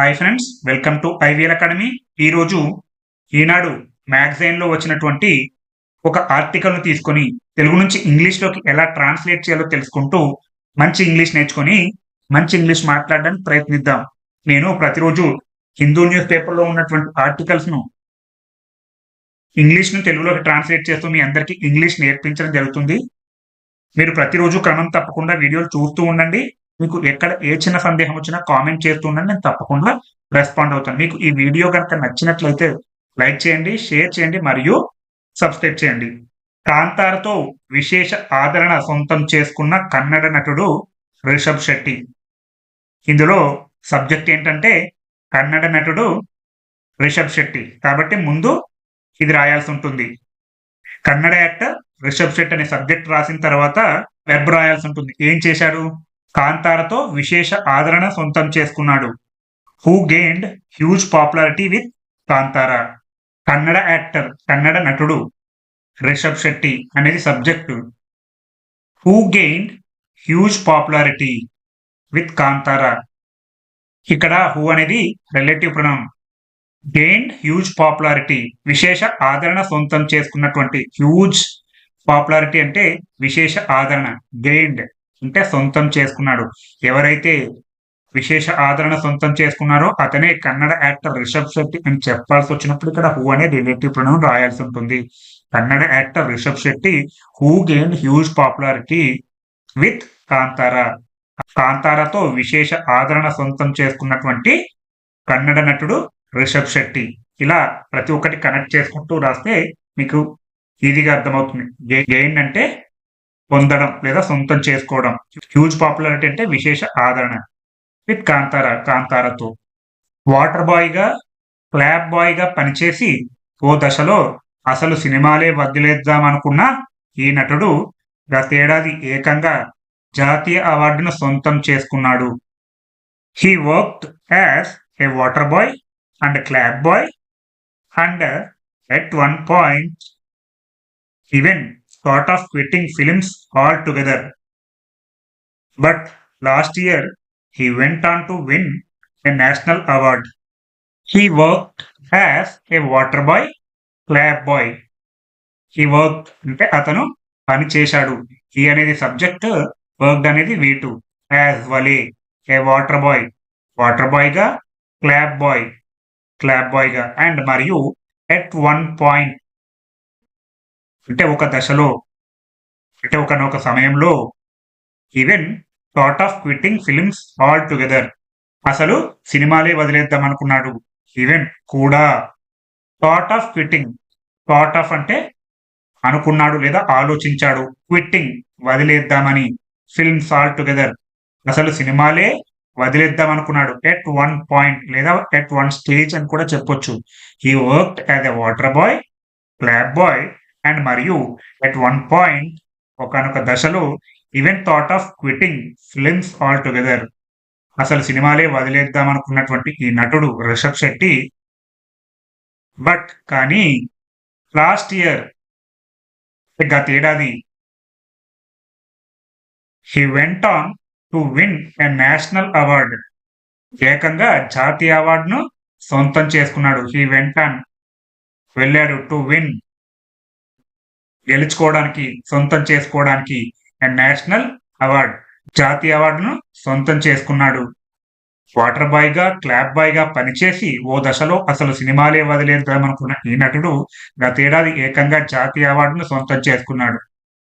Hi friends welcome to IVL academy ఈరోజు ఈనాడు మ్యాగజైన్లో వచ్చినటువంటి ఒక ఆర్టికల్ను తీసుకొని తెలుగు నుంచి ఇంగ్లీష్లోకి ఎలా ట్రాన్స్లేట్ చేయాలో తెలుసుకుంటూ మంచి ఇంగ్లీష్ నేర్చుకొని మంచి ఇంగ్లీష్ మాట్లాడడానికి ప్రయత్నిద్దాం. నేను ప్రతిరోజు హిందూ న్యూస్ పేపర్లో ఉన్నటువంటి ఆర్టికల్స్ను ఇంగ్లీష్ను తెలుగులోకి ట్రాన్స్లేట్ చేస్తూ మీ అందరికీ ఇంగ్లీష్ నేర్పించడం జరుగుతుంది. మీరు ప్రతిరోజు క్రమం తప్పకుండా వీడియోలు చూస్తూ ఉండండి. మీకు ఎక్కడ ఏ చిన్న సందేహం వచ్చినా కామెంట్ చేస్తుండని నేను తప్పకుండా రెస్పాండ్ అవుతాను. మీకు ఈ వీడియో కనుక నచ్చినట్లయితే లైక్ చేయండి షేర్ చేయండి మరియు సబ్స్క్రైబ్ చేయండి. కాంతారతో విశేష ఆదరణ సొంతం చేసుకున్న కన్నడ నటుడు రిషబ్ శెట్టి. ఇందులో సబ్జెక్ట్ ఏంటంటే కన్నడ నటుడు రిషబ్ శెట్టి. కాబట్టి ముందు ఇది రాయాల్సి ఉంటుంది. కన్నడ యాక్టర్ రిషబ్ శెట్టి అనే సబ్జెక్ట్ రాసిన తర్వాత వెబ్ రాయాల్సి ఉంటుంది. ఏం చేశాడు? కాంతారతో విశేష ఆదరణ సొంతం చేసుకున్నాడు. Who gained huge popularity with Kantara? Kannada actor Kannada నటుడు రిషబ్ శెట్టి అనేది subject. Who gained huge popularity with Kantara? ఇక్కడ హూ అనేది relative pronoun gained huge popularity విశేష ఆదరణ సొంతం చేసుకున్నటువంటి హ్యూజ్ పాపులారిటీ అంటే విశేష ఆదరణ గెయిన్డ్ అంటే సొంతం చేసుకున్నాడు. ఎవరైతే విశేష ఆదరణ సొంతం చేసుకున్నారో అతనే కన్నడ యాక్టర్ రిషబ్ శెట్టి అని చెప్పాల్సి వచ్చినప్పుడు ఇక్కడ హూ అనే రిలేటివ్ ప్రణం రాయాల్సి ఉంటుంది. Kannada actor Rishab Shetty who gain huge popularity with Kantara. కాంతారాతో విశేష ఆదరణ సొంతం చేసుకున్నటువంటి కన్నడ నటుడు రిషబ్ శెట్టి. ఇలా ప్రతి ఒక్కటి కనెక్ట్ చేసుకుంటూ రాస్తే మీకు ఈజీగా అర్థమవుతుంది. గెయిన్ అంటే పొందడం లేదా సొంతం చేసుకోవడం. హ్యూజ్ పాపులారిటీ అంటే విశేష ఆదరణ. విత్ కాంతార కాంతారతో. వాటర్ బాయ్గా క్లాబ్ బాయ్గా పనిచేసి ఓ దశలో అసలు సినిమాలే వదిలేద్దామనుకున్న ఈ నటుడు గతేడాది ఏకంగా జాతీయ అవార్డును సొంతం చేసుకున్నాడు. He work as a water boy and clap boy and at one point even thought of quitting films altogether. But last year, he went on to win a national award. He worked as a water boy, clab boy. He worked అంటే అతను పని చేశాడు ఈ అనేది subject worked అనేది వీటు as వలే a water boy water బాయ్గా క్లాబ్ బాయ్ క్లాబ్ బాయ్గా అండ్ మరియు ఎట్ వన్ పాయింట్ అంటే ఒక దశలో అంటే ఒకనొక సమయంలో even thought of quitting films altogether అసలు సినిమాలే వదిలేద్దాం అనుకున్నాడు. ఈవెన్ కూడా thought of quitting thought of అంటే అనుకున్నాడు లేదా ఆలోచించాడు. క్విట్టింగ్ వదిలేద్దామని ఫిల్మ్స్ ఆల్ టుగెదర్ అసలు సినిమాలే వదిలేద్దాం అనుకున్నాడు. ఎట్ వన్ పాయింట్ లేదా ఎట్ వన్ స్టేజ్ అని కూడా చెప్పొచ్చు. He work as a water boy club boy and మరియు ఎట్ వన్ పాయింట్ ఒకనొక దశలో even thought of quitting films altogether అసలు సినిమాలే వదిలేద్దాం అనుకున్నటువంటి ఈ నటుడు రిషబ్ శెట్టి. బట్ కానీ లాస్ట్ ఇయర్ గతేడాది he went on to win a national award ఏకంగా జాతీయ అవార్డును సొంతం చేసుకున్నాడు. హీ వెంట్ ఆన్ వెళ్ళాడు టు విన్ గెలుచుకోవడానికి సొంతం చేసుకోవడానికి అండ్ నేషనల్ అవార్డ్ జాతీయ అవార్డును సొంతం చేసుకున్నాడు. వాటర్ బాయ్గా క్లాబ్ బాయ్గా పనిచేసి ఓ దశలో అసలు సినిమాలే వదిలేద్దామనుకున్న ఈ నటుడు గతేడాది ఏకంగా జాతీయ అవార్డును సొంతం చేసుకున్నాడు.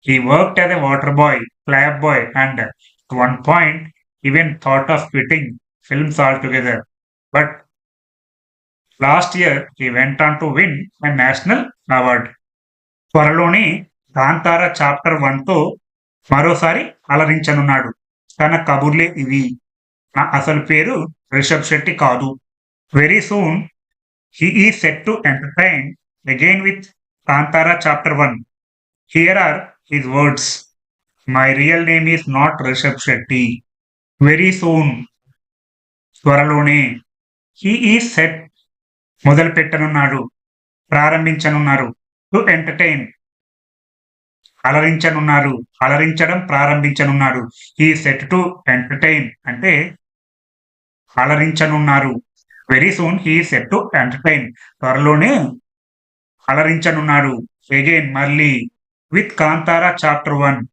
He work as a water boy clap boy and one point even thought of quitting films altogether but last year he went on to win a national award త్వరలోనే కాంతార చాప్టర్ వన్తో మరోసారి అలరించనున్నాడు. తన కబుర్లే ఇవి. నా అసలు పేరు రిషబ్ శెట్టి కాదు. Very soon he is set to entertain again with Kantara chapter one. Here are his words my real name is not Rishab Shetty. Very soon త్వరలోనే హీ ఈ సెట్ మొదలు పెట్టనున్నాడు ప్రారంభించనున్నారు. To entertain. అలరించనున్నారు. అలరించడం ప్రారంభించనున్నారు ఈ సెట్ టు ఎంటర్టైన్. అంటే అలరించనున్నారు. Very soon he set to entertain. త్వరలోనే అలరించనున్నారు again మళ్ళీ విత్ కాంతారా చాప్టర్ వన్.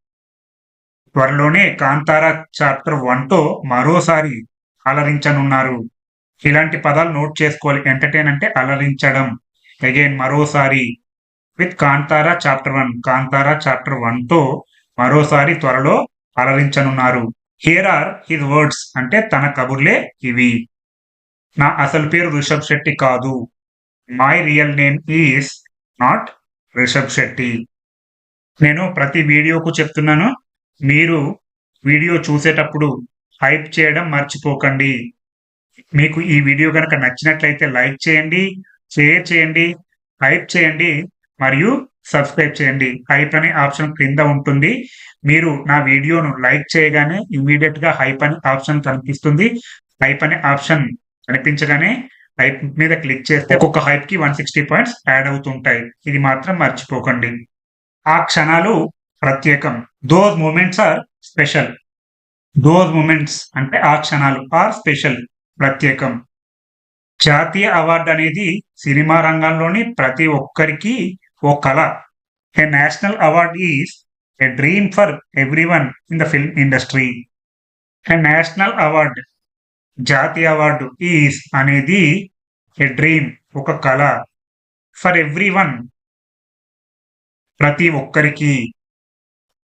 త్వరలోనే కాంతారా చాప్టర్ వన్తో మరోసారి అలరించనున్నారు. ఇలాంటి పదాలు నోట్ చేసుకోవాలి. ఎంటర్టైన్ అంటే అలరించడం. అగైన్ మరోసారి with Kantara chapter one. Kantara chapter వన్తో మరోసారి త్వరలో అలరించనున్నారు. హియర్ ఆర్ హిజ్ వర్డ్స్ అంటే తన కబుర్లే ఇవి. నా అసలు పేరు రిషబ్ శెట్టి కాదు. My real name is not Rishab Shetty. నేను ప్రతి వీడియోకు చెప్తున్నాను. మీరు వీడియో చూసేటప్పుడు హైప్ చేయడం మర్చిపోకండి. మీకు ఈ వీడియో కనుక నచ్చినట్లయితే లైక్ చేయండి షేర్ చేయండి హైప్ చేయండి. మరియు సబ్స్క్రైబ్ చేయండి. హైప్ అనే ఆప్షన్ క్రింద ఉంటుంది. మీరు నా వీడియోను లైక్ చేయగానే ఇమీడియట్గా హైప్ అనే ఆప్షన్ కనిపిస్తుంది. హైప్ అనే ఆప్షన్ కనిపించగానే హైప్ మీద క్లిక్ చేస్తే ఒక్కొక్క హైప్కి వన్ సిక్స్టీ పాయింట్స్ యాడ్ అవుతుంటాయి. ఇది మాత్రం మర్చిపోకండి. ఆ క్షణాలు ప్రత్యేకం. Those moments are special those moments అంటే ఆ క్షణాలు ఆర్ స్పెషల్ ప్రత్యేకం. జాతీయ అవార్డు అనేది సినిమా రంగంలోని ప్రతి ఒక్కరికి ఓ కళ. A national award is a dream for everyone in the film industry a national award జాతీయ అవార్డు ఈజ్ అనేది ఏ డ్రీమ్ ఒక కళ. ఫర్ ఎవ్రీ వన్ ప్రతి ఒక్కరికి.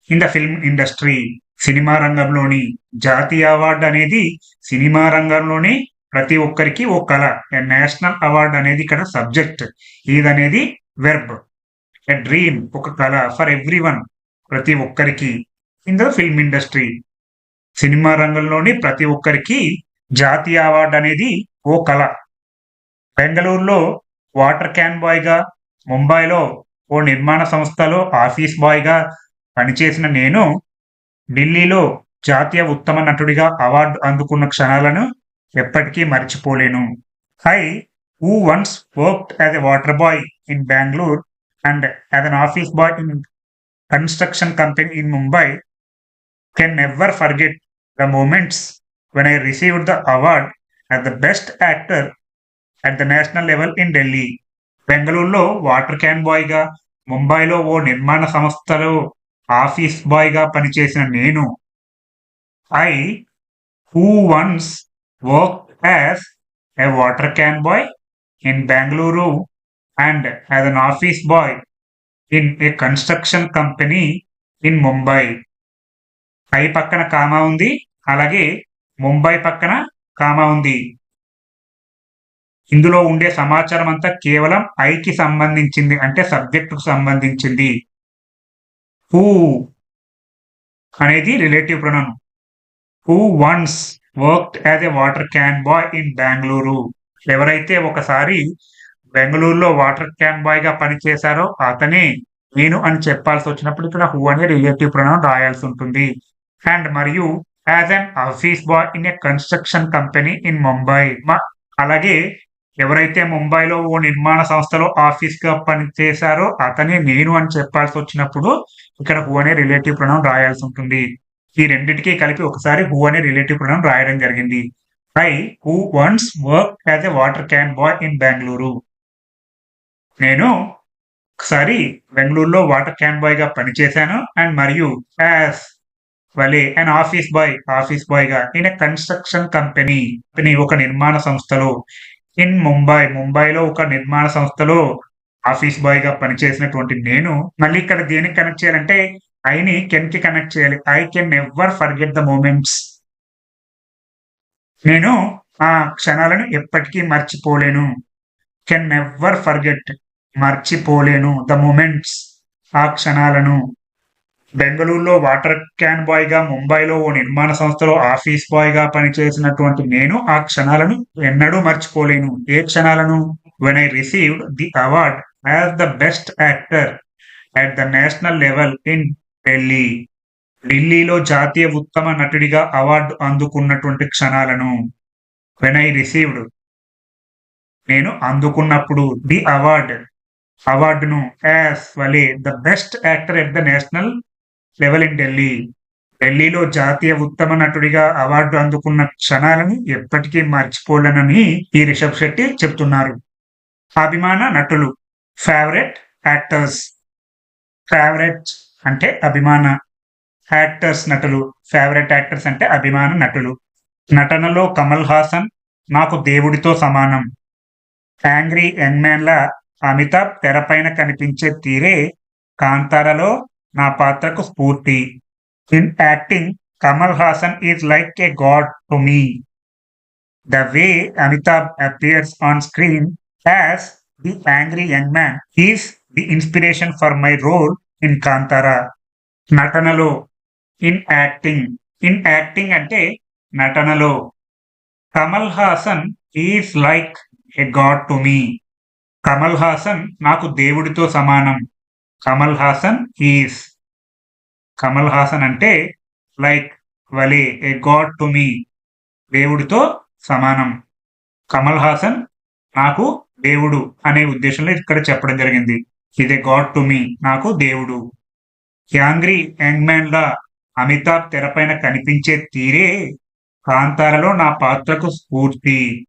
ఇన్ ద ఫిల్మ్ ఇండస్ట్రీ సినిమా రంగంలోని జాతీయ అవార్డు అనేది సినిమా రంగంలోని ప్రతి ఒక్కరికి ఓ కళ. నేషనల్ అవార్డు అనేది ఇక్కడ సబ్జెక్ట్ ఇదనేది వెర్బ్ ఎ డ్రీమ్ ఒక కళ ఫర్ ఎవ్రీ వన్ ప్రతి ఒక్కరికి. ఇన్ ద ఫిల్మ్ ఇండస్ట్రీ సినిమా రంగంలోని ప్రతి ఒక్కరికి జాతీయ అవార్డు అనేది ఓ కళ. బెంగళూరులో వాటర్ క్యాన్ బాయ్గా ముంబైలో ఓ నిర్మాణ సంస్థలో ఆఫీస్ బాయ్గా పనిచేసిన నేను ఢిల్లీలో జాతీయ ఉత్తమ నటుడిగా అవార్డు అందుకున్న క్షణాలను ఎప్పటికీ మర్చిపోలేను. I who once worked as a water boy in Bengaluru and as an office boy in construction company in Mumbai can never forget the moments when I received the award at the best actor at the national level in Delhi బెంగళూరులో water can బాయ్గా ముంబైలో ఓ నిర్మాణ సంస్థలో office బాయ్గా పనిచేసిన నేను. I who once work as a water can boy in Bengaluru and as an office boy in a construction company in Mumbai పై పక్కన comma ఉంది అలాగే ముంబై పక్కన కామా ఉంది. ఇందులో ఉండే సమాచారం అంతా కేవలం ఐకి సంబంధించింది అంటే సబ్జెక్టుకు సంబంధించింది. హూ అనేది relative pronoun who once work as a water can boy in Bengaluru ఎవరైతే ఒకసారి బెంగళూరులో వాటర్ క్యాన్ బాయ్గా పనిచేశారో అతని నేను అని చెప్పాల్సి వచ్చినప్పుడు ఇక్కడ హూ అనే రిలేటివ్ ప్రణం రాయాల్సి ఉంటుంది. అండ్ మరియు as an office boy in a construction company in Mumbai. అలాగే ఎవరైతే ముంబైలో ఓ నిర్మాణ సంస్థలో ఆఫీస్గా పనిచేశారో అతని నేను అని చెప్పాల్సి వచ్చినప్పుడు ఇక్కడ హూ అనే రిలేటివ్ ప్రణం రాయాల్సి ఉంటుంది. ఈ రెండింటికి కలిపి ఒకసారి హూ అనే రిలేటివ్ ప్రణం రాయడం జరిగింది. I who once work as a water can boy in Bengaluru. నేను ఒకసారి బెంగళూరులో వాటర్ క్యాన్ బాయ్గా పనిచేశాను అండ్ మరియు యాజ్ వలే అండ్ ఆఫీస్ బాయ్ ఆఫీస్ బాయ్గా ఇన్ కన్స్ట్రక్షన్ కంపెనీ ఒక నిర్మాణ సంస్థలో. ఇన్ ముంబై ముంబైలో ఒక నిర్మాణ సంస్థలో ఆఫీస్ బాయ్గా పనిచేసినటువంటి నేను. మళ్ళీ ఇక్కడ దేనికి కనెక్ట్ చేయాలంటే ఐని కెన్కి కనెక్ట్ చేయాలి. I can never forget the moments నేను ఆ క్షణాలను ఎప్పటికీ మర్చిపోలేను. కెన్ నెవర్ ఫర్గెట్ మర్చిపోలేను. ద మూమెంట్స్ ఆ క్షణాలను. బెంగళూరులో వాటర్ క్యాన్ బాయ్గా ముంబైలో ఓ నిర్మాణ సంస్థలో ఆఫీస్ బాయ్గా పనిచేసినటువంటి నేను ఆ క్షణాలను ఎన్నడూ మర్చిపోలేను. ఏ క్షణాలను? When I received the award as the best actor at the national level in Delhi ఢిల్లీలో జాతీయ ఉత్తమ నటుడిగా అవార్డు అందుకున్నటువంటి క్షణాలను. వెన్ ఐ రిసీవ్డ్ నేను అందుకున్నప్పుడు ది అవార్డ్ అవార్డును యాజ్ వలే the best actor at the national level in Delhi. ఢిల్లీలో జాతీయ ఉత్తమ నటుడిగా అవార్డు అందుకున్న క్షణాలను ఎప్పటికీ మర్చిపోలేనని ఈ రిషబ్ శెట్టి చెప్తున్నారు. అభిమాన నటులు ఫేవరెట్ యాక్టర్స్ ఫేవరెట్ అంటే అభిమాన యాక్టర్స్ నటులు ఫేవరెట్ యాక్టర్స్ అంటే అభిమాన నటులు. నటనలో కమల్ హాసన్ నాకు దేవుడితో సమానం. యాంగ్రీ యంగ్ మ్యాన్ లా అమితాబ్ తెరపైన కనిపించే తీరే కాంతారలో నా పాత్రకు స్ఫూర్తి. In acting Kamal Haasan is like a god to me. The way Amitabh appears on screen as the angry young man is the inspiration for my role in Kantara. నటనలో in acting in acting అంటే నటనలో. Kamal Haasan is like a god to me. Kamal Haasan నాకు దేవుడితో సమానం. Kamal Haasan is. Kamal Haasan అంటే like వలే ఏ god to మీ దేవుడితో సమానం. కమల్ హాసన్ నాకు దేవుడు అనే ఉద్దేశంలో ఇక్కడ చెప్పడం జరిగింది. ఇదే గాడ్ టు మీ నాకు దేవుడు. యాంగ్రీ యంగ్ మ్యాన్ లా అమితాబ్ తెరపైన కనిపించే తీరే కాంతారలో నా పాత్రకు స్ఫూర్తి.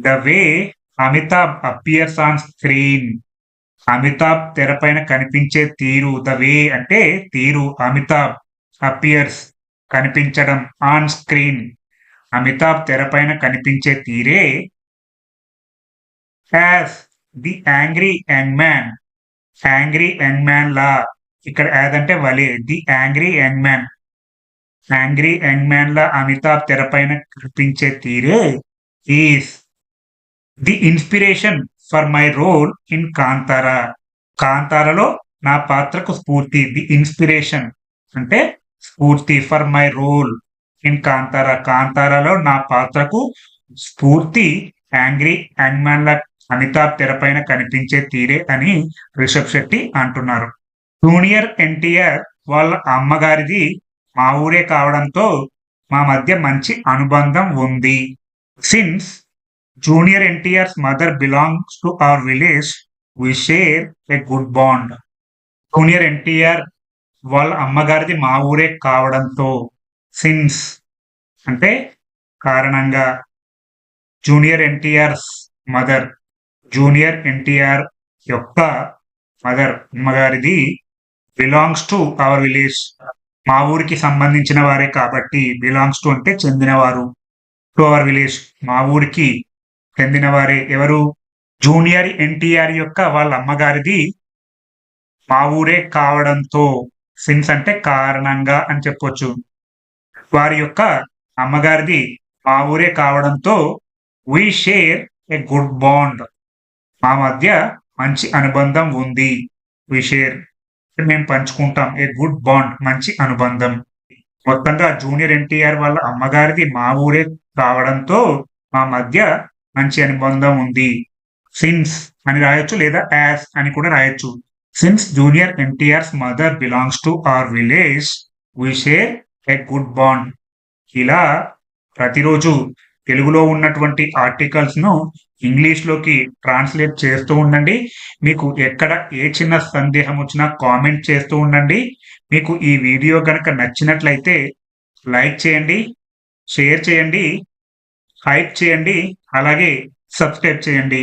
The way Amitabh appears on screen Amitabh తెరపైన కనిపించే తీరు ద వే అంటే తీరు అమితాబ్ అపియర్స్ కనిపించడం ఆన్ స్క్రీన్ అమితాబ్ తెరపైన కనిపించే తీరే as the angry young man angry young man లా. ఇక్కడ యాజ్ అంటే వలే the angry young man angry young man లా అమితాబ్ తెరపైన కనిపించే తీరే is the inspiration for my role in Kantara. కాంతారలో నా పాత్రకు స్ఫూర్తి ది ఇన్స్పిరేషన్ అంటే స్ఫూర్తి for my role in Kantara. కాంతారలో నా పాత్రకు స్ఫూర్తి యాంగ్రీ యంగ్ మ్యాన్ అమితాబ్ తెరపైన కనిపించే తీరే అని రిషబ్ శెట్టి అంటున్నారు. జూనియర్ ఎన్టీఆర్ వాళ్ళ అమ్మగారిది మా ఊరే కావడంతో మా మధ్య మంచి అనుబంధం ఉంది. Since junior NTR's mother belongs to our village we share a good bond junior NTR వాళ్ళ అమ్మగారిది మా ఊరే కావడంతో సిన్స్ అంటే కారణంగా junior NTR's mother junior NTR యొక్క మదర్ అమ్మగారిది బిలాంగ్స్ టు అవర్ విలేజ్ మా ఊరికి సంబంధించిన వారే కాబట్టి బిలాంగ్స్ టు అంటే చెందినవారు. టు అవర్ విలేజ్ మా ఊరికి చెందిన వారే ఎవరు? జూనియర్ ఎన్టీఆర్ యొక్క వాళ్ళ అమ్మగారిది మా ఊరే కావడంతో సిన్స్ అంటే కారణంగా అని చెప్పొచ్చు. వారి యొక్క అమ్మగారిది మా ఊరే కావడంతో we share a good bond మా మధ్య మంచి అనుబంధం ఉంది. వి షేర్ మేము పంచుకుంటాం. ఏ గుడ్ బాండ్ మంచి అనుబంధం. మొత్తంగా జూనియర్ ఎన్టీఆర్ వాళ్ళ అమ్మగారిది మా ఊరే కావడంతో మా మధ్య మంచి అనుబంధం ఉంది. సిన్స్ అని రాయొచ్చు లేదా యాజ్ అని కూడా రాయొచ్చు. Since Junior NTR's mother belongs to our village we share a good bond ఇలా ప్రతిరోజు తెలుగులో ఉన్నటువంటి ఆర్టికల్స్ను ఇంగ్లీష్లోకి ట్రాన్స్లేట్ చేస్తూ ఉండండి. మీకు ఎక్కడ ఏ చిన్న సందేహం వచ్చినా కామెంట్ చేస్తూ ఉండండి. మీకు ఈ వీడియో కనుక నచ్చినట్లయితే లైక్ చేయండి షేర్ చేయండి హైప్ చేయండి. అలాగే సబ్స్క్రైబ్ చేయండి.